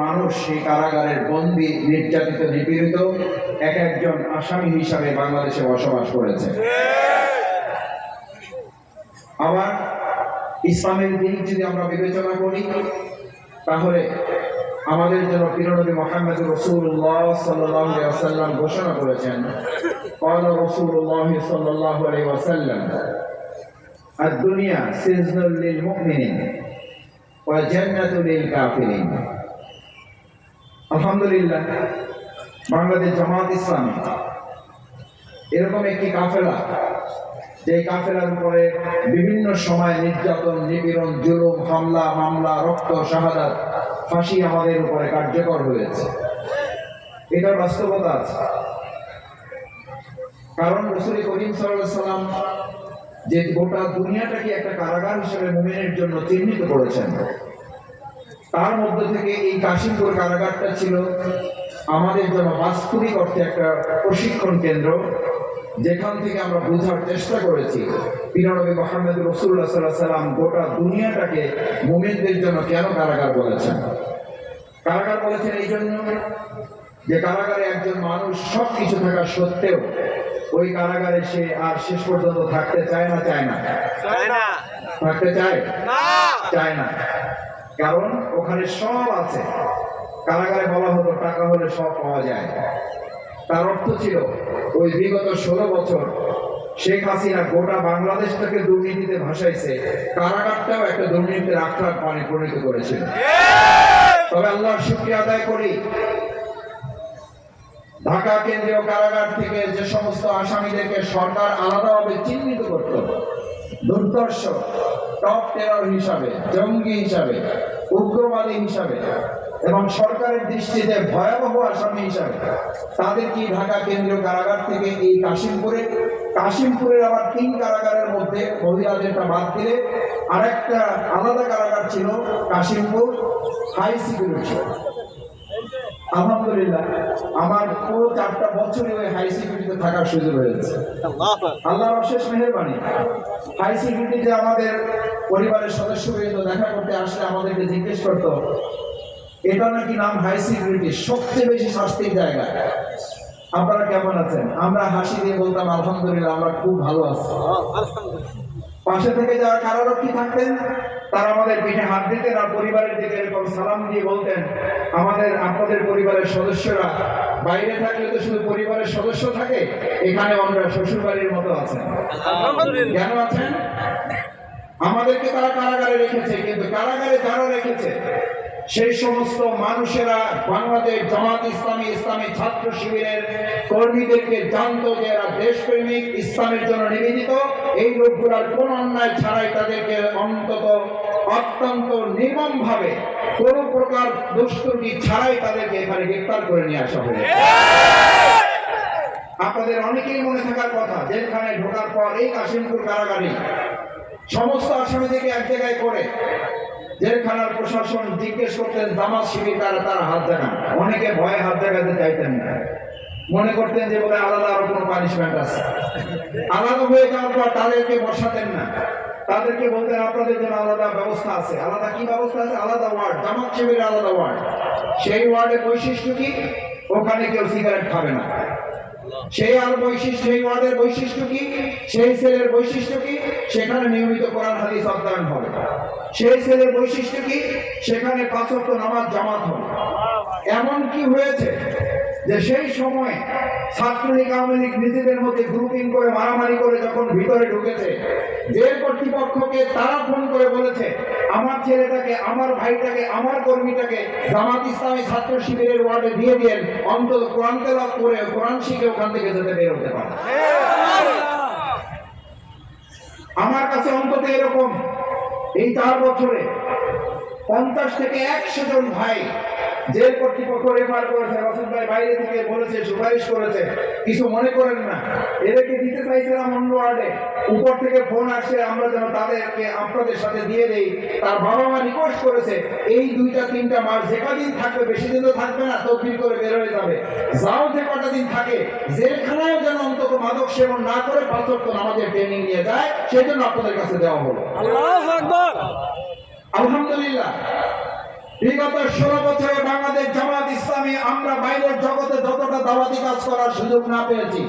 মানুষ সেই কারাগারের বন্দী নির্যাতিত নিপীড়িত এক একজন আসামি হিসাবে বাংলাদেশে বসবাস করেছে আবার ইসলামের দিক যদি আমরা বিবেচনা করি তাহলে আমাদের জন্য প্রিয়নবী মোহাম্মদ রসুল্লাহ সাল্লাম ঘোষণা করেছেন قال رسول الله صلى الله عليه وسلم الدنيا سجن للمؤمنين وجنة للكافرين আলহামদুলিল্লাহ, বাংলাদেশ জামাত ইসলামী। এরকম একটি কাফেলা যে কাফেলার উপরে বিভিন্ন সময় নির্যাতন, নিপীড়ন, জুলুম, হামলা, মামলা, রক্ত, শাহাদাত, ফাঁসি আমাদের উপরে কার্যকর হয়েছে। এটার বাস্তবতা আছে। কারণ রসুল করিম সাল্লাম যে গোটা দুনিয়াটাকে একটা কারাগার হিসেবে মুমিনের জন্য চিহ্নিত করেছেন। তার মধ্যে থেকে এই কাশিমপুর কারাগারটা ছিল আমাদের জন্য বাস্তবিক অর্থে একটা প্রশিক্ষণ কেন্দ্র যেখান থেকে আমরা বোঝার চেষ্টা করেছি। পিরানবী মোহাম্মদ রসুল্লাহ সাল্লাহ সাল্লাম গোটা দুনিয়াটাকে মুমিনদের জন্য কেন কারাগার বলেছেন? কারাগার বলেছেন এই জন্য যে কারাগারে একজন মানুষ সব কিছু থাকা সত্ত্বেও ওই কারাগারে সে আর শেষ পর্যন্ত থাকতে চায় না চায় না? চায় না। থাকতে চায়? না। চায় না। কারণ ওখানে সব আছে। কারাগারে বলা হতো, টাকা হলে সব পাওয়া যায়। তার অর্থ ছিল, ওই বিগত ষোলো বছর শেখ হাসিনা গোটা বাংলাদেশটাকে দুর্নীতিতে ভাসাইছে। কারাগারটাও একটা দুর্নীতির আখড়ার পানি পরিণত করেছিল। তবে আল্লাহর শুক্রিয়া আদায় করি, ঢাকা কেন্দ্রীয় কারাগার থেকে যে সমস্ত আসামিদেরকে সরকার আলাদাভাবে চিহ্নিত করত দুর্দর্শ টপ টেরর হিসাবে, জঙ্গি হিসাবে, উগ্রবাদী হিসাবে এবং সরকারের দৃষ্টিতে ভয়াবহ আসামি হিসাবে তাদের কি ঢাকা কেন্দ্রীয় কারাগার থেকে এই কাশিমপুরে, কাশিমপুরের আবার তিন কারাগারের মধ্যে মহিলাদেরটা বাদ দিলে আরেকটা আলাদা কারাগার ছিল কাশিমপুর, হাই সিকিউরিটি। আলহামদুলিল্লাহ আমার পুরো চারটা বছরই ওই হাই সিকিউরিটিতে থাকার সুযোগ হয়েছে আল্লাহর অশেষ মেহরবানি। হাই সিকিউরিটিতে আমাদের পরিবারের সদস্যবৃন্দ দেখা করতে আসলে আমাদেরকে জিজ্ঞেস করতো এটা নাকি নাম হাই সিকিউরিটি সবচেয়ে বেশি শাস্তির জায়গা। আপনারা কেমন আছেন? আমরা হাসি দিয়ে বলতাম আলহামদুলিল্লাহ আমরা খুব ভালো আছি। পাশে থেকে যারা কারারক্ষী থাকতেন তারা আমাদের পিঠে হাত দিতেন আর পরিবারের দিকে এরকম সালাম দিয়ে বলতেন আমাদের আপনাদের পরিবারের সদস্যরা বাইরে থাকলে তো শুধু পরিবারের সদস্য থাকে এখানে আমরা শ্বশুর বাড়ির মতো আছেন। কেন আছেন? আমাদেরকে তারা কারাগারে রেখেছে কিন্তু কারাগারে যারা রেখেছে? সেই সমস্ত মানুষেরা বাংলাদেশ জামাত ইসলামী ইসলামী ছাত্র শিবিরের কর্মীদেরকে জানতো যে এরা দেশপ্রেমিক, ইসলামের জন্য নিবেদিত। এই লোকগুলার কোন অন্যায় ছাড়াই তাদেরকে অন্তত অত্যন্ত নির্মম ভাবে কোনো প্রকার দুষ্কৃতি ছাড়াই তাদেরকে এখানে গ্রেপ্তার করে নিয়ে আসা হয়েছে আপনাদের অনেকেই মনে থাকার কথা জেলখানে ঢোকার পর এই কাশিমপুর কারাগারে সমস্ত আসামিদেরকে এক জায়গায় করে জেলখানার প্রশাসন জিজ্ঞেস করতেন, জামাত শিবির তারা হাত জাগান অনেকে ভয়ে হাত দেখাতে চাইতেন না। মনে করতেন যে বলে আলাদা আরও কোনো পানিশমেন্ট আছে। আলাদা হয়ে যাওয়ার পর তাদেরকে বসাতেন না। তাদেরকে বলতেন, আপনাদের জন্য আলাদা ব্যবস্থা আছে। আলাদা কি ব্যবস্থা আছে? আলাদা ওয়ার্ড। জামাত শিবিরের আলাদা ওয়ার্ড। সেই ওয়ার্ডের বৈশিষ্ট্য কি? ওখানে কেউ সিগারেট খাবে না। সেই আর বৈশিষ্ট্য, সেই ওয়ার্ডের বৈশিষ্ট্য কি? সেই সেলের বৈশিষ্ট্য কি? সেখানে নিয়মিত কোরআন, হাদিস অধ্যয়ন হবে। সেই সেলের বৈশিষ্ট্য কি? সেখানে পাঁচ ওয়াক্ত নামাজ জামাত হবে। এমন কি হয়েছে যে সেই সময় ছাত্রলীগ আওয়ামী লীগ নিজেদের মধ্যে গ্রুপিং করে, মারামারি করে যখন ভিতরে ঢুকেছে জেল কর্তৃপক্ষকে তারা ফোন করে বলেছে, আমার ছেলেটাকে, আমার ভাইটাকে, আমার কর্মীটাকে জামাত ইসলামী ছাত্র শিবিরের ওয়ার্ডে দিয়ে দিয়েন। অন্তত কোরআন তেলাপ করে, কোরআন শিখে ওখান থেকে যেতে বের হতে পারে। আমার কাছে অন্তত এরকম এই চার বছরে পঞ্চাশ থেকে একশো জন ভাই জেল কর্তৃপক্ষ রেফার করেছে রসদ ভাই বাইরে থেকে বলেছে, সুপারিশ করেছে। কিছু মনে করেন না। এদেরকে দিতে চাইছিলাম অন্য ওয়ার্ডে উপর থেকে ফোন আসছে আমরা যেন তাদেরকে, আপনাদের সাথে দিয়ে দেই। তার বাবা মা রিকোয়েস্ট করেছে, এই দুইটা, তিনটা মাস যে কদিন থাকবে, বেশি দিন তো থাকবে না, তদবির করে বের হয়ে যাবে। যাও যে কটা দিন থাকে জেলখানায় যেন অন্তত মাদক সেবন না করে পাঁচক্য আমাদের ট্রেনিং নিয়ে যায়, সেই জন্য আপনাদের কাছে দেওয়া হলো। আলহামদুলিল্লাহ। বিগত ষোলো বছরে বাংলা ইসলামী, আমরা বাইরের জগতে যতটা দাওয়াতি কাজ করার সুযোগ না পেয়েছি,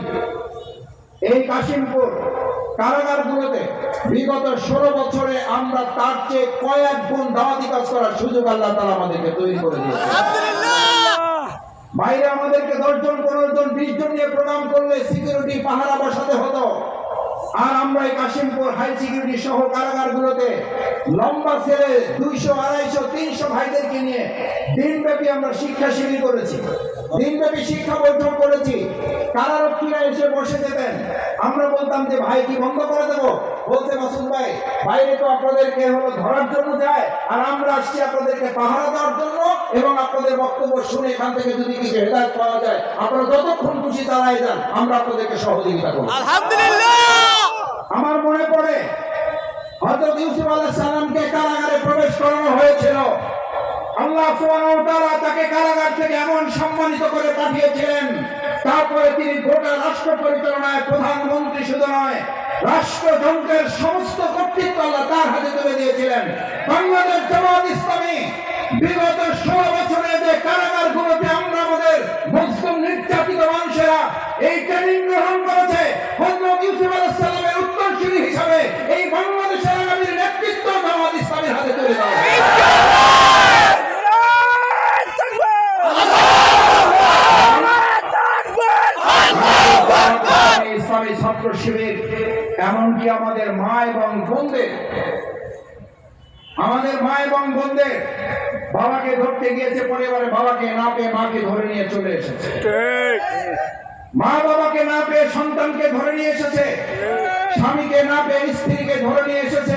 এই কাশিমপুর কারাগারগুলোতে বিগত ষোলো বছরে আমরা তার চেয়ে কয়েক গুণ কাজ করার সুযোগ আল্লাহ আমাদেরকে তৈরি করে দিয়েছে। বাইরে আমাদেরকে দশজন, পনেরো জন, বিশ জন নিয়ে প্রোগ্রাম করলে সিকিউরিটি পাহারা বসাতে হতো। আর আমরা এই কাশিমপুর হাই সিকিউরিটি সহ কারাগারগুলোতে লম্বা ছেড়ে দুইশো, আড়াইশো, তিনশো ভাইদেরকে নিয়ে দিনব্যাপী আমরা শিক্ষা শিবির করেছি। দিনব্যাপী শিক্ষা বৈঠক করেছি। কারারক্ষীরা এসে বসে যেতেন আমরা বলতাম যে, ভাই, কি বন্ধ করে দেবো? বলতে মাসুদ ভাই, বাইরে তো আপনাদেরকে হলো ধরার জন্য যায়। আর আমরা আসছি আপনাদেরকে পাহারা দেওয়ার জন্য এবং আপনাদের বক্তব্য শুনে এখান থেকে যদি কিছু হেদায়ত পাওয়া যায়, আপনারা যতক্ষণ খুশি চালাই যান, আমরা আপনাদেরকে সহযোগিতা করব। আমার মনে পড়ে হযরত ইউসুফ আলাইহিস সালামকে কারাগারে প্রবেশ করানো হয়েছিল। আল্লাহ তাকে কারাগার থেকে এমন সম্মানিত করে পাঠিয়েছিলেন, তারপরে তিনি গোটা রাষ্ট্র পরিচালনায় প্রধানমন্ত্রী শুধু নয় রাষ্ট্রযন্ত্রের সমস্ত কর্তৃত্ব আল্লাহ তার হাতে তুলে দিয়েছিলেন। বাংলাদেশ জামাত ইসলামী বিগত ষোলো এমনকি আমাদের মা এবং বোনদের আমাদের মা এবং বোনদের বাবাকে ধরতে গিয়েছে পরিবারে বাবাকে না পেয়ে মাকে ধরে নিয়ে চলে এসেছে মা বাবাকে না পেয়ে সন্তানকে ধরে নিয়ে এসেছে স্বামীকে না পেয়ে স্ত্রীকে ধরে নিয়ে এসেছে।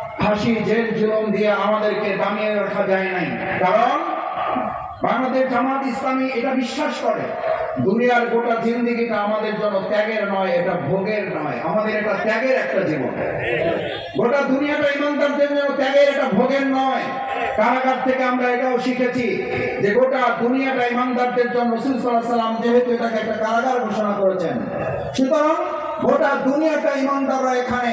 ফাঁসি জেল জুলুম দিয়ে আমাদেরকে দামিয়ে রাখা যায় নাই। কারণ বাংলাদেশ জামাত ইসলামী এটা বিশ্বাস করে। দুনিয়ার গোটা জিন্দিগিটা আমাদের জন্য ত্যাগের নয়, এটা ভোগের নয়। আমাদের এটা ত্যাগের একটা জীবন। গোটা দুনিয়াটা ইমানদারদের জন্য ত্যাগের এটা ভোগের নয়। কারাগার থেকে আমরা এটাও শিখেছি যে গোটা দুনিয়াটা ইমানদারদের জন্য রসুল সাল্লাহ সাল্লাম যেহেতু এটাকে একটা কারাগার ঘোষণা করেছেন। সুতরাং গোটা দুনিয়াটা ইমানদাররা এখানে